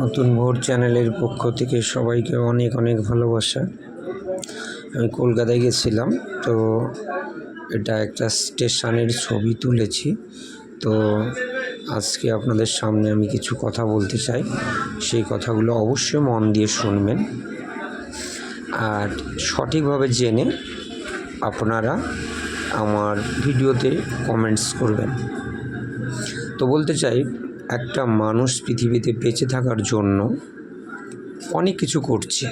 নতুন ভোর চ্যানেলের পক্ষ থেকে সবাইকে অনেক অনেক ভালোবাসা। আমি কলকাতায় গেছিলাম, তো এটা একটা স্টেশনের ছবি তুলেছি। তো আজকে আপনাদের সামনে আমি কিছু কথা বলতে চাই। সেই কথাগুলো অবশ্যই মন দিয়ে শুনবেন। আর সঠিকভাবে জেনে আপনারা আমার ভিডিওতে কমেন্টস করবেন। তো বলতে চাই একটা মানুষ পৃথিবীতে বেঁচে থাকার জন্য অনেক কিছু করছে।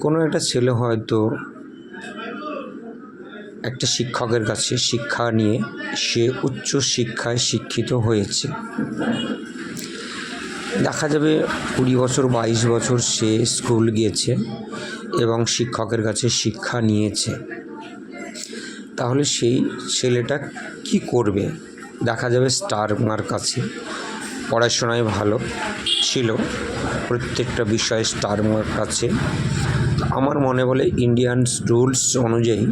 কোনো একটা ছেলে হয়তো একটা শিক্ষকের কাছে শিক্ষা নিয়ে সে উচ্চ শিক্ষায় শিক্ষিত হয়েছে। দেখা যাবে কুড়ি বছর, বাইশ বছর সে স্কুল গিয়েছে এবং শিক্ষকের কাছে শিক্ষা নিয়েছে। তাহলে সেই ছেলেটা কি করবে? দেখা যাবে স্টার মার কাছে। পড়াশোনায় ভালো ছিল প্রত্যেকটা বিষয়ে স্টার মার কাছে। আমার মনে বলে ইন্ডিয়ান রুলস অনুযায়ী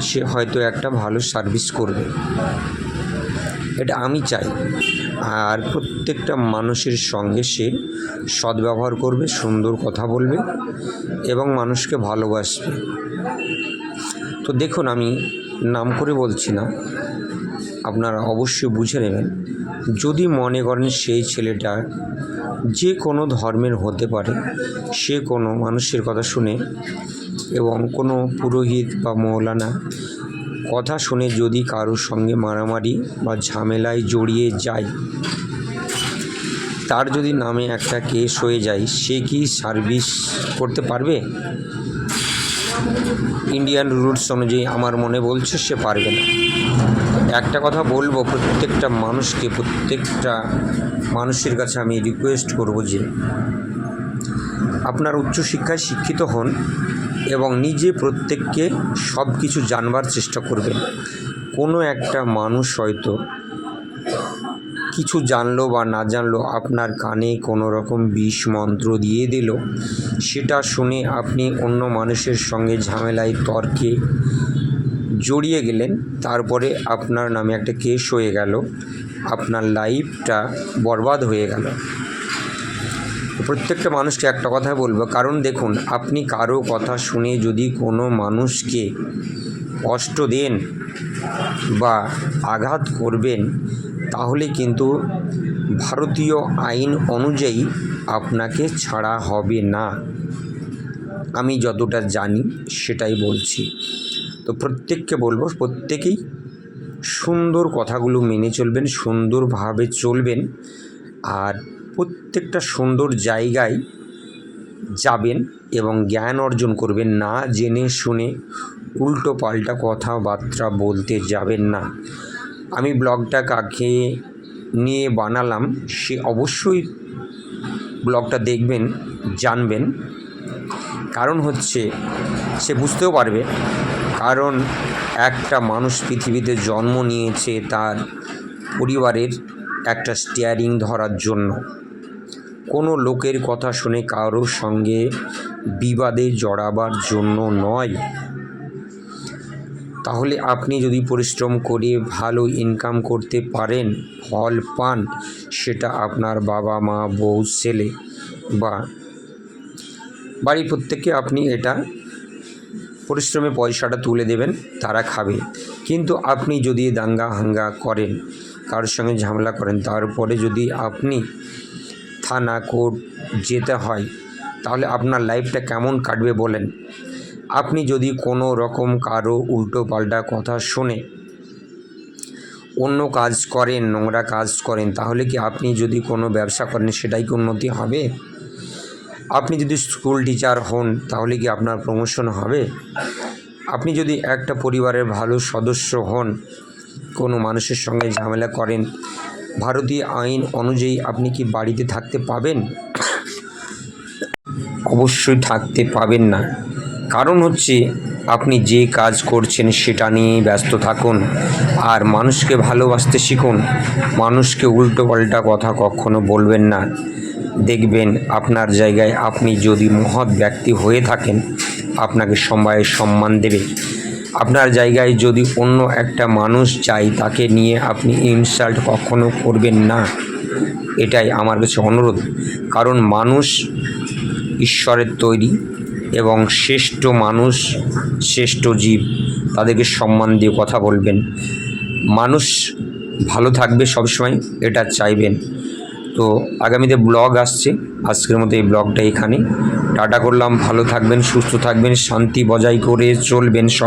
সে হয়তো একটা ভালো সার্ভিস করবে। এটা আমি চাই। আর প্রত্যেকটা মানুষের সঙ্গে সে সদ্ব্যবহার করবে, সুন্দর কথা বলবে এবং মানুষকে ভালোবাসবে। তো দেখুন, আমি নাম করে বলছি না। আপনারা অবশ্যই বুঝে নেবেন, যদি মনে করেন সেই ছেলেটা যে কোনো ধর্মের হতে পারে, সে কোনো মানুষের কথা শুনে এবং কোনো পুরোহিত বা মৌলানা কথা শুনে যদি কারোর সঙ্গে মারামারি বা ঝামেলায় জড়িয়ে যায়, তার যদি নামে একটা কেস হয়ে যায়, সে কি সার্ভিস করতে পারবে? ইন্ডিয়ান রুলস অনুযায়ী আমার মনে বলছে সে পারবে না। একটা কথা বলব, প্রত্যেকটা মানুষকে, প্রত্যেকটা মানুষের কাছে আমি রিকোয়েস্ট করব যে, আপনার উচ্চশিক্ষায় শিক্ষিত হন এবং নিজে প্রত্যেককে সব কিছু জানবার চেষ্টা করবেন। কোনো একটা মানুষ হয়তো কিছু জানলো বা না জানলো, আপনার কানে কোনো রকম বিষ মন্ত্র দিয়ে দিল, সেটা শুনে আপনি অন্য মানুষের সঙ্গে ঝামেলায় তর্কে জড়িয়ে গেলেন। তারপরে আপনার নামে একটা কেস হয়ে গেল। আপনার লাইফটা বরবাদ হয়ে গেল। প্রত্যেকটা মানুষকে একটা কথা বলব, কারণ দেখুন, আপনি কারও কথা শুনে যদি কোনো মানুষকে কষ্ট দেন বা আঘাত করবেন, তাহলে কিন্তু ভারতীয় আইন অনুযায়ী আপনাকে ছাড়া হবে না। আমি যতটা জানি সেটাই বলছি। তো প্রত্যেককে বলব, প্রত্যেকেই সুন্দর কথাগুলো মেনে চলবেন, সুন্দরভাবে চলবেন আর প্রত্যেকটা সুন্দর জায়গায় যাবেন এবং জ্ঞান অর্জন করবেন, না জেনে শুনে উল্টো পাল্টা কথাবার্তা বলতে যাবেন না। আমি ব্লগটা কাকে নিয়ে বানালাম সে অবশ্যই ব্লগটা দেখবেন, জানবেন। কারণ হচ্ছে সে বুঝতেও পারবে কারণ একটা মানুষ পৃথিবীতে জন্ম নিয়েছে তার পরিবারের একটা স্টিয়ারিং ধরার জন্য। কোনো লোকের কথা শুনে কারোর সঙ্গে বিবাদে জড়াবার জন্য নয়। তাহলে আপনি যদি পরিশ্রম করে ভালো ইনকাম করতে পারেন, ফল পান, সেটা আপনার বাবা, মা, বউ, ছেলে বা বাড়ির প্রত্যেককে আপনি এটা পরিশ্রমে পয়সাটা তুলে দেবেন, তারা খাবে। কিন্তু আপনি যদি দাঙ্গা হাঙ্গা করেন কারোর সঙ্গে ঝামেলা করেন তারপরে যদি আপনি থানা কোর্ট যেতে হয়, তাহলে আপনার লাইফটা কেমন কাটবে বলেন? আপনি যদি কোনো রকম কারও উল্টো পাল্টা কথা শুনে অন্য কাজ করেন, নোংরা কাজ করেন, তাহলে কি আপনি যদি কোনো ব্যবসা করেন, সেটাই কি উন্নতি হবে? আপনি যদি স্কুল টিচার হন, তাহলে কি আপনার প্রমোশন হবে? আপনি যদি একটা পরিবারের ভালো সদস্য হন, কোনো মানুষের সঙ্গে ঝামেলা করেন, ভারতীয় আইন অনুযায়ী আপনি কি বাড়িতে থাকতে পাবেন? অবশ্যই থাকতে পাবেন না। কারণ হচ্ছে, আপনি যে কাজ করছেন সেটা নিয়ে ব্যস্ত থাকুন। আর মানুষকে ভালোবাসতে শিখুন। মানুষকে উল্টো পাল্টা কথা কখনো বলবেন না। দেখবেন আপনার জায়গায় আপনি যদি মহৎ ব্যক্তি হয়ে থাকেন, আপনাকে সবাই সম্মান দেবে। আপনার জায়গায় যদি অন্য একটা মানুষ চাই তাকে নিয়ে আপনি ইনসাল্ট কখনো করবেন না। এটাই আমার কাছে অনুরোধ। কারণ মানুষ ঈশ্বরের তৈরি এবং শ্রেষ্ঠ মানুষ, শ্রেষ্ঠ জীব, তাদেরকে সম্মান দিয়ে কথা বলবেন। মানুষ ভালো থাকবে সবসময়, এটা চাইবেন। তো আগামীতে ব্লগ আসছে। আজকের মতো এই ব্লগটা এখানে টাটা করলাম, ভালো থাকবেন, সুস্থ থাকবেন, শান্তি বজায় করে চলবেন সবাই।